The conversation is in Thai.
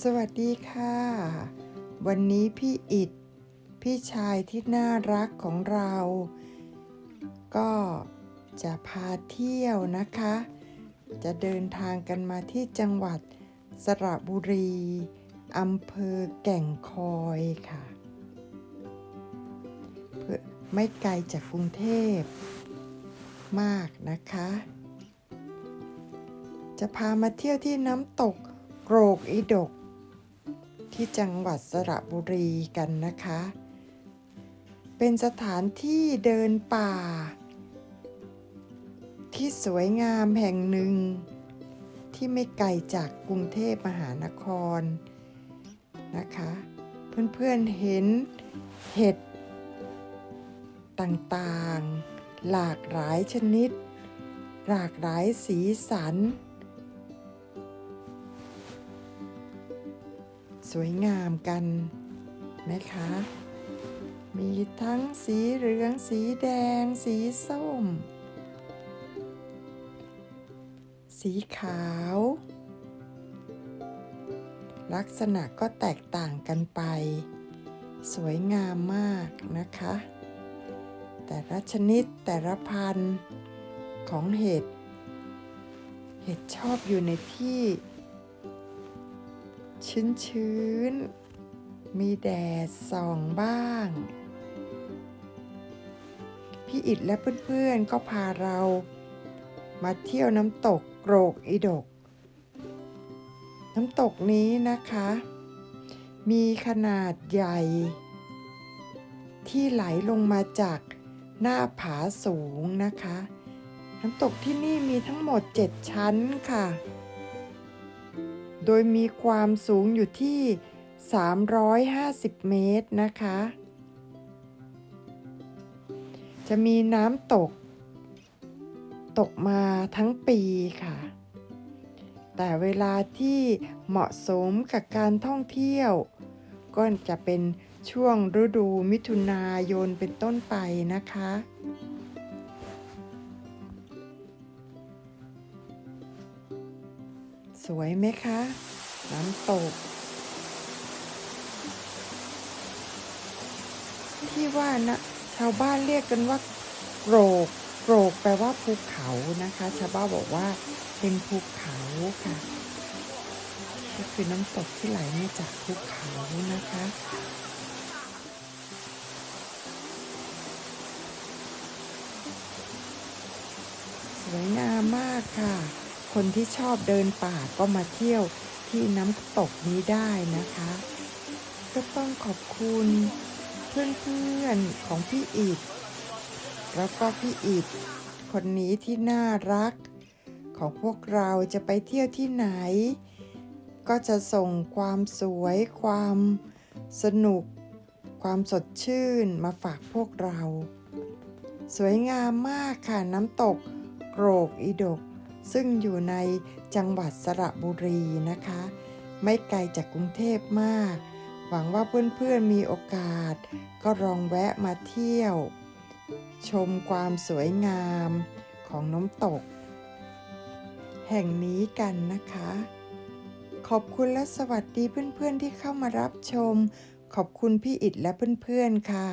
สวัสดีค่ะ วันนี้พี่อิดพี่ชายที่น่ารักของเรา ก็จะพาเที่ยวนะคะ จะเดินทางกันมาที่จังหวัดสระบุรีอำเภอแก่งคอยค่ะเพื่อไม่ไกลจากกรุงเทพมากนะคะ จะพามาเที่ยวที่น้ำตกโกรกอีดก ที่จังหวัดสระบุรีกันนะคะ เป็นสถานที่เดินป่า ที่สวยงามแห่งหนึ่ง ที่ไม่ไกลจากกรุงเทพมหานครนะคะ เพื่อนๆเห็นเห็ดต่างๆ หลากหลายชนิด หลากหลายสีสัน สวยงามกันไหมคะ มีทั้งสีเหลือง สีแดง สีส้ม สีขาว ลักษณะก็แตกต่างกันไป สวยงามมากนะคะ แต่ละชนิดแต่ละพันธุ์ของเห็ด เห็ดชอบอยู่ในที่ ชื้นๆ มีแดดส่องบ้าง พี่อิดและเพื่อนๆก็พาเรามาเที่ยวน้ำตกโกรกอีดก น้ำตกนี้นะคะ มีขนาดใหญ่ ที่ไหลลงมาจากหน้าผาสูงนะคะ น้ำตกที่นี่มีทั้งหมด 7 ชั้นค่ะ โดยมีความสูงอยู่ที่ 350 เมตรนะคะ จะมีน้ำตก ตกมาทั้งปีค่ะ แต่เวลาที่เหมาะสมกับการท่องเที่ยว ก็จะเป็นช่วงฤดูมิถุนายนเป็นต้นไปนะคะ สวยไหมคะ น้ำตก ที่ว่านะชาวบ้านเรียกกันว่าโกรกโกรกแปลว่าภูเขานะคะ ชาวบ้านบอกว่าเป็นภูเขาค่ะก็คือน้ำตกที่ไหลมาจากภูเขานะคะสวยงามมากค่ะ คนที่ชอบเดินป่าก็มาเที่ยวที่น้ำตกนี้ได้นะคะ ก็ต้องขอบคุณเพื่อนๆของพี่อิดแล้วก็พี่อิดคนนี้ที่น่ารัก ของพวกเราจะไปเที่ยวที่ไหน ก็จะส่งความสวยความสนุก ความสดชื่นมาฝากพวกเรา สวยงามมากค่ะน้ำตกโกรกอีดก ซึ่งอยู่ในจังหวัดสระบุรีนะคะ ไม่ไกลจากกรุงเทพมาก หวังว่าเพื่อนๆมีโอกาส ก็ลองแวะมาเที่ยว ชมความสวยงามของน้ำตก แห่งนี้กันนะคะ ขอบคุณและสวัสดีเพื่อนๆที่เข้ามารับชม ขอบคุณพี่อิดและเพื่อนๆค่ะ